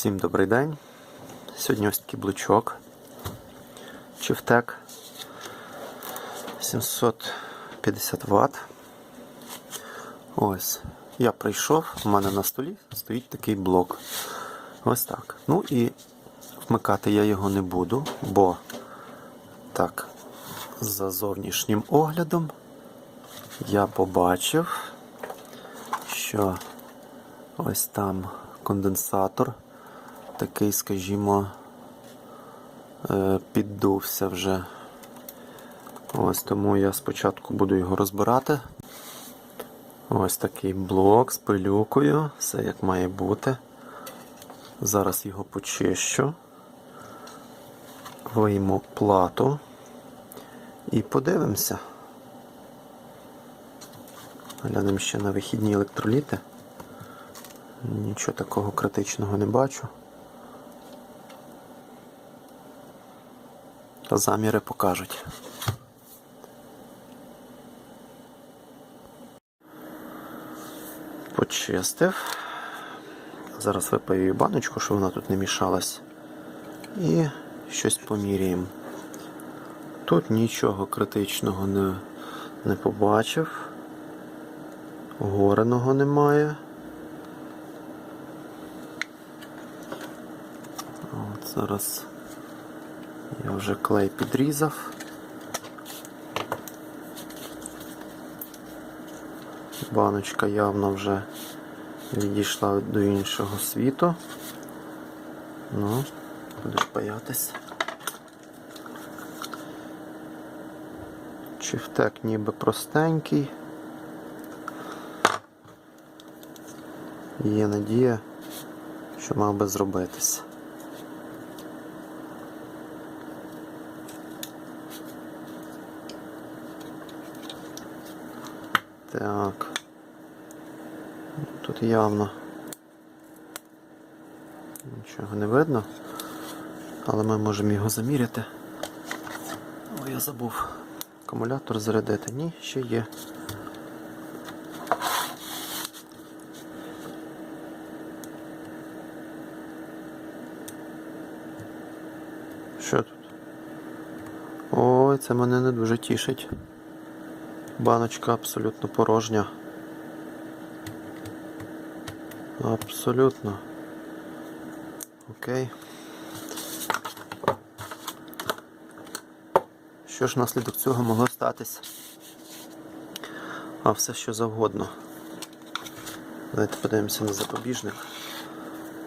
Всім добрий день. Сьогодні ось такий блочок. Чифтек 750 Вт. Ось. Я прийшов, у мене на столі стоїть такий блок. Ось так. Ну і вмикати я його не буду, бо так, за зовнішнім оглядом я побачив, що ось там конденсатор такий, скажімо, е, піддувся вже. Ось тому я спочатку буду його розбирати. Ось такий блок з пилюкою, все як має бути. Зараз його почищу, вийму плату і подивимося. Глянемо ще на вихідні електроліти. Нічого такого критичного не бачу. Та заміри покажуть. Почистив. Зараз випаю її баночку, щоб вона тут не мішалась. І щось поміряємо. Тут нічого критичного не, не побачив. Гореного немає. От Зараз я вже клей підрізав. Баночка явно вже відійшла до іншого світу. Ну, будеш боятись. Чифтек ніби простенький. Є надія, що мав би зробитись. Так. Тут явно нічого не видно, але ми можемо його заміряти. О, я забув акумулятор зарядити. Ні, ще є. Що тут? Ой, це мене не дуже тішить. Баночка абсолютно порожня. Абсолютно. Окей. Що ж наслідок цього могло статись? А все що завгодно. Давайте подивимося на запобіжник.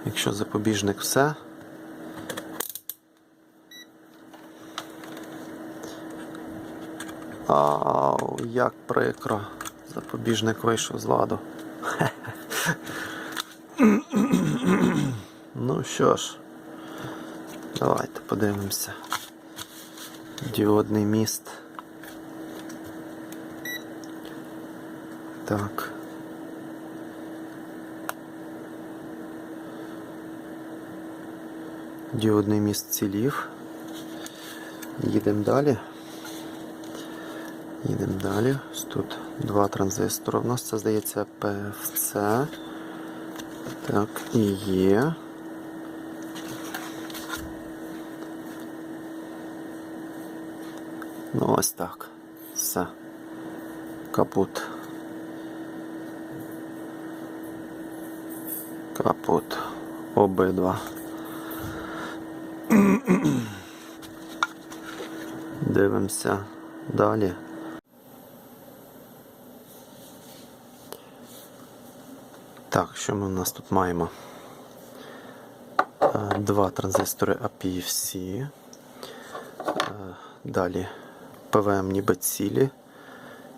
Якщо запобіжник все. Ау, як прикро. Запобіжник вийшов з ладу. Ну що ж, давайте подивимося. Діодний міст. Так. Діодний міст цілів. Їдемо далі. Їдемо далі. Тут два транзистори. У нас це здається PFC. Так, і є. Ну ось так. Все. Капут. Капут. Обидва. Дивимося далі. Так, що ми у нас тут маємо? Е, Два транзистори APFC. Е, Далі ПВМ ніби цілі,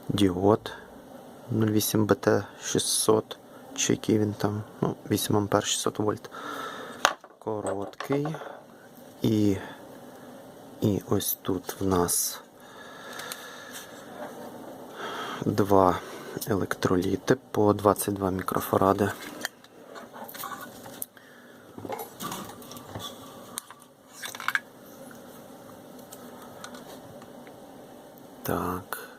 діод 08 BT 600, чи який він там, ну, 8 А 600 вольт. Короткий. І, і ось тут в нас два електроліти по 22 мікрофаради. Так.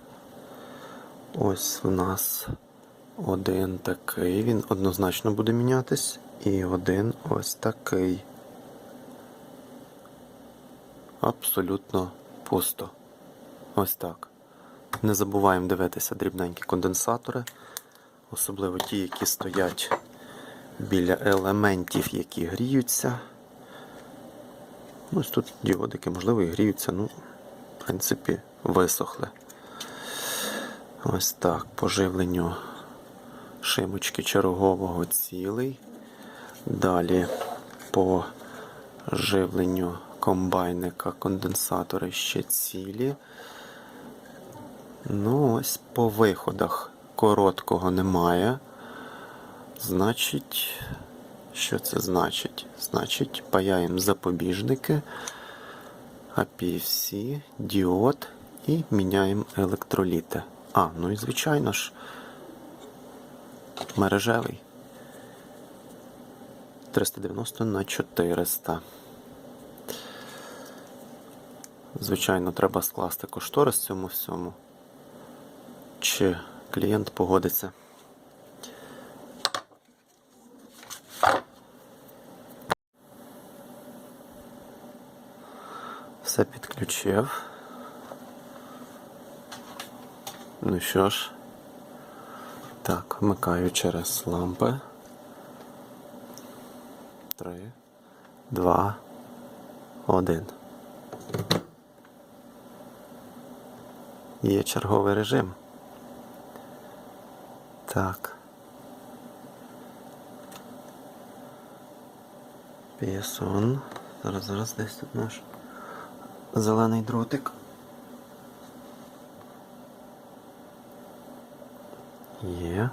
Ось у нас один такий, він однозначно буде мінятись. І один ось такий. Абсолютно пусто. Ось так. Не забуваємо дивитися дрібненькі конденсатори, особливо ті, які стоять біля елементів, які гріються. Ось тут діодики, можливо, і гріються, ну, в принципі, висохли. Ось так, по живленню шимочки чергового цілий. Далі по живленню комбайника конденсатори ще цілі. Ну, ось по виходах короткого немає. Значить, що це значить? Значить, паяємо запобіжники, APFC, діод і міняємо електроліти. А, ну і звичайно ж, мережевий. 390 на 400. Звичайно, треба скласти кошторис цьому всьому. Чи клієнт погодиться. Все підключив. Ну що ж, так, вмикаю через лампи. Три, два, один. Є черговий режим. Так. Пісон. Зараз, зараз десь тут наш зелений дротик. Є.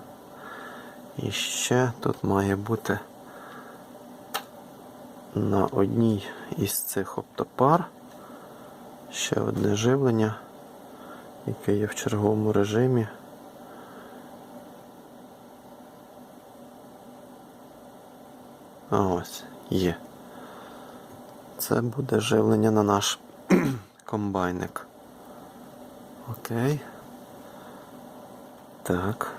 І ще тут має бути на одній із цих оптопар ще одне живлення, яке є в черговому режимі. Ось є. Це буде живлення на наш комбайник. Окей. Так.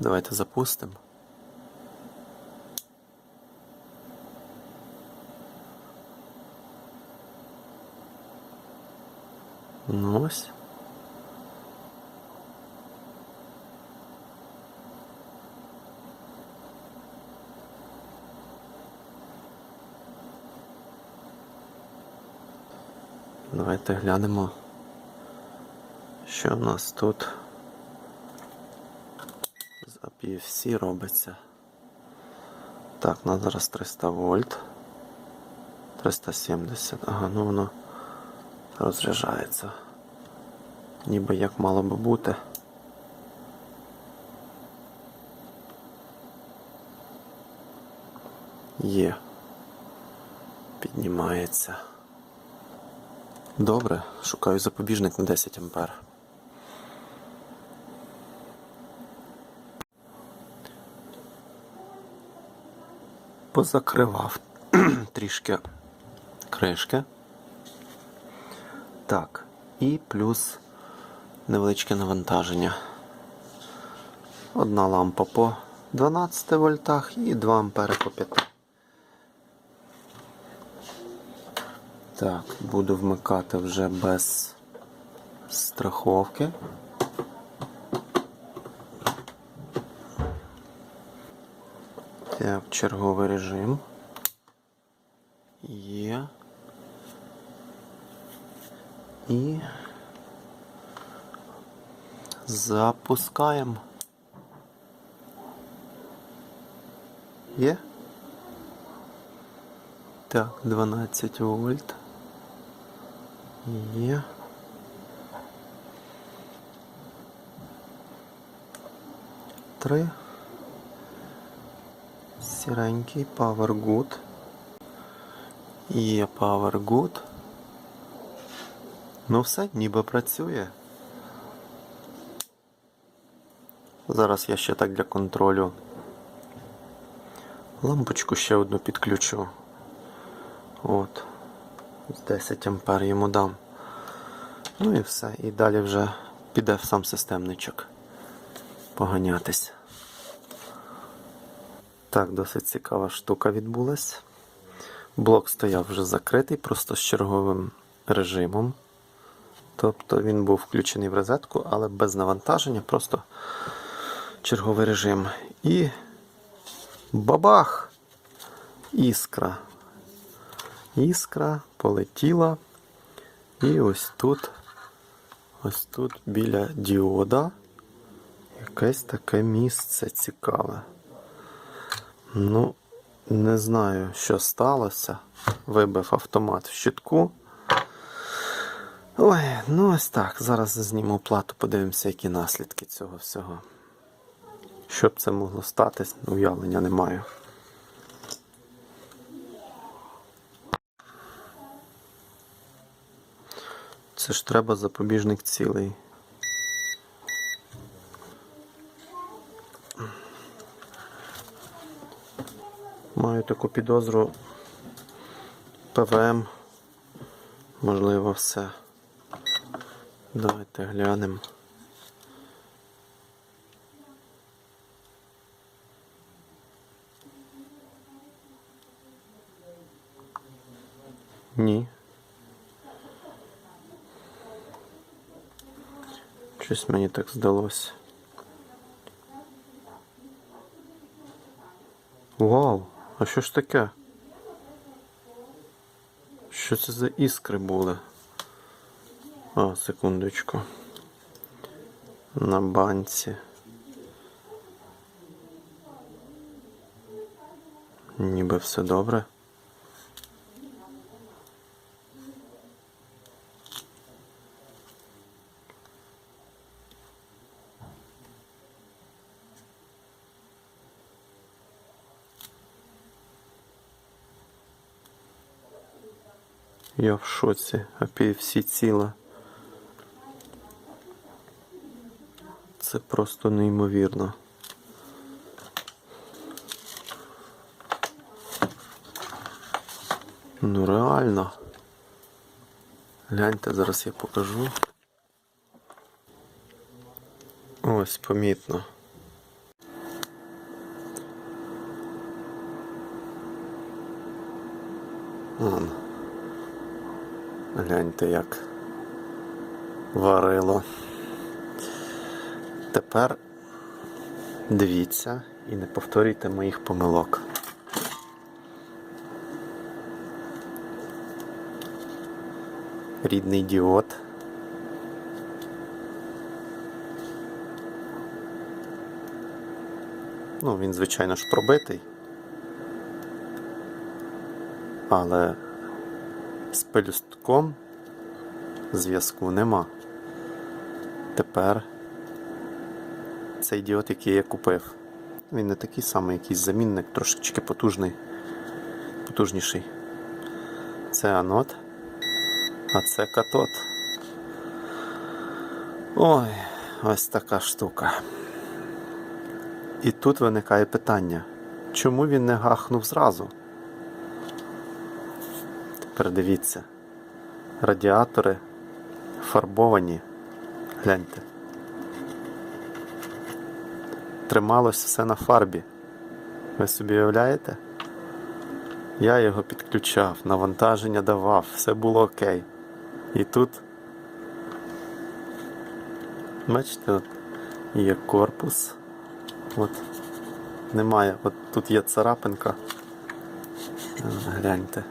Давайте запустимо. Ну ось. Давайте глянемо, що в нас тут з APFC робиться. Так, на зараз 300 вольт. 370. Ага, ну воно розряджається. Ніби як мало би бути. Є. Піднімається. Добре, шукаю запобіжник на 10 ампер. Позакривав трішки кришки. Так, і плюс невеличке навантаження. Одна лампа по 12 вольтах і 2 ампери по 5. Так, буду вмикати вже без страховки. Так, черговий режим. Є. І запускаємо. Є? Так, 12 вольт. Є. Три. Сіренький Power Good. Є Power Good. Ну все, ніби працює. Зараз я ще так для контролю лампочку ще одну підключу. От. З 10 ампер йому дам. Ну і все. І далі вже піде в сам системничок. поганятись. Так, досить цікава штука відбулась. Блок стояв вже закритий, просто з черговим режимом. Тобто він був включений в розетку, але без навантаження, просто черговий режим. І бабах! Іскра. Іскра полетіла. І ось тут, ось тут біля діода якесь таке місце цікаве. Ну, не знаю, що сталося. Вибив автомат в щитку. Ой, ну ось так. Зараз зніму плату, подивимося, які наслідки цього всього. Що б це могло статись, уявлення не маю. Це ж треба запобіжник цілий. Маю таку підозру ПВМ. Можливо, все. Давайте глянемо. Ні. Щось мені так здалося. Вау, а що ж таке? Що це за іскри були? А, секундочку. На банці. Ніби все добре. Я в шоці, а всі ціла. Це просто неймовірно. Ну реально. Гляньте, зараз я покажу. Ось помітно. Гляньте, як варило. Тепер дивіться і не повторюйте моїх помилок. Рідний діод. Ну, він, звичайно ж, пробитий. Але з пелюстком зв'язку нема. Тепер цей діод, який я купив, він не такий самий якийсь замінник, трошечки потужний, потужніший. Це анод, а це катод. Ой, ось така штука. І тут виникає питання, чому він не гахнув зразу? Тепер дивіться. Радіатори фарбовані. Гляньте. Трималось все на фарбі. Ви собі уявляєте? Я його підключав, навантаження давав, все було окей. І тут, бачите, от є корпус. От немає, от тут є царапинка. Гляньте.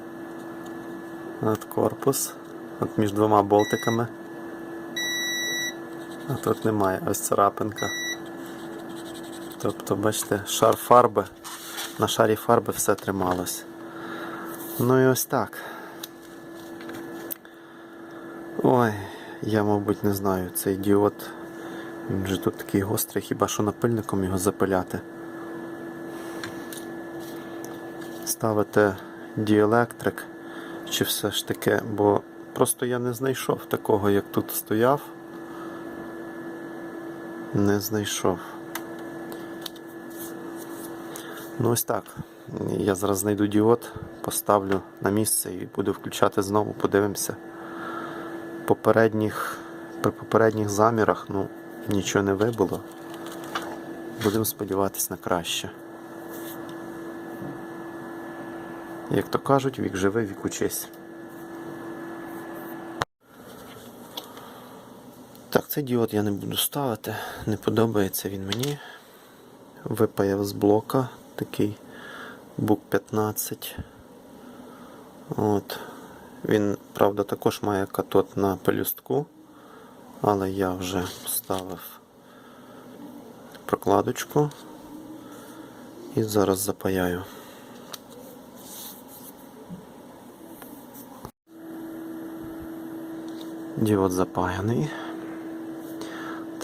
От корпус. От між двома болтиками. А тут немає ось царапинка. Тобто, бачите, шар фарби. На шарі фарби все трималось. Ну і ось так. Ой, я, мабуть, не знаю, цей діод. Він же тут такий гострий, хіба що напильником його запиляти. Ставити діелектрик чи все ж таки, бо просто я не знайшов такого, як тут стояв. Не знайшов. Ну ось так. Я зараз знайду діод, поставлю на місце і буду включати знову, подивимося. Попередніх, при попередніх замірах ну, нічого не вибуло. Будемо сподіватися на краще. Як то кажуть, вік живе, вік учись. Цей діод я не буду ставити. Не подобається він мені. Випаяв з блока такий бук 15. От. Він, правда, також має катод на пелюстку, але я вже вставив прокладочку і зараз запаяю. Діод запаяний.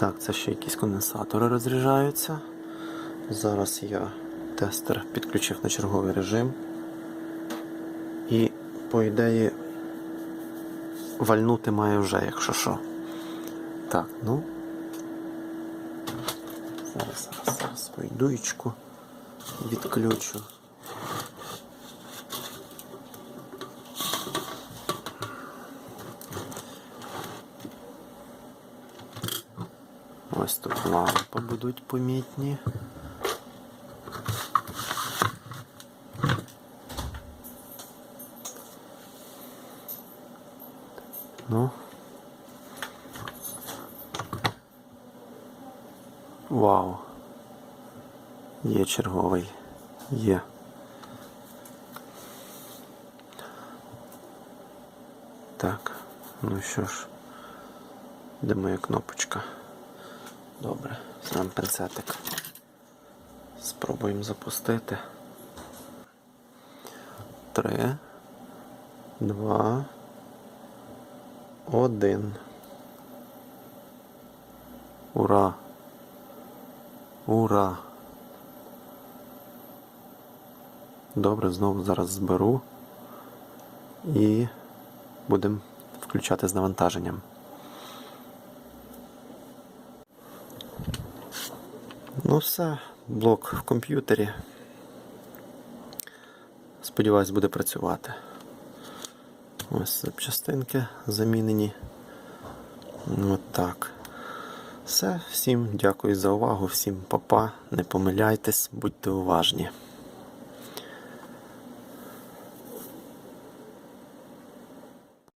Так, це ще якісь конденсатори розряджаються. Зараз я тестер підключив на черговий режим. І, по ідеї, вальнути має вже, якщо що. Так, ну. Зараз, зараз, зараз свою відключу. Ось тут лампи будуть помітні. Ну. Вау. Є черговий. Є. Так, ну що ж, де моя кнопочка? Добре, сам пинцетик. Спробуємо запустити. Три, два, один. Ура! Ура! Добре, знову зараз зберу і будемо включати з навантаженням. Ну все, блок в комп'ютері. Сподіваюсь, буде працювати. Ось запчастинки замінені. От так. Все, всім дякую за увагу, всім па-па, не помиляйтесь, будьте уважні.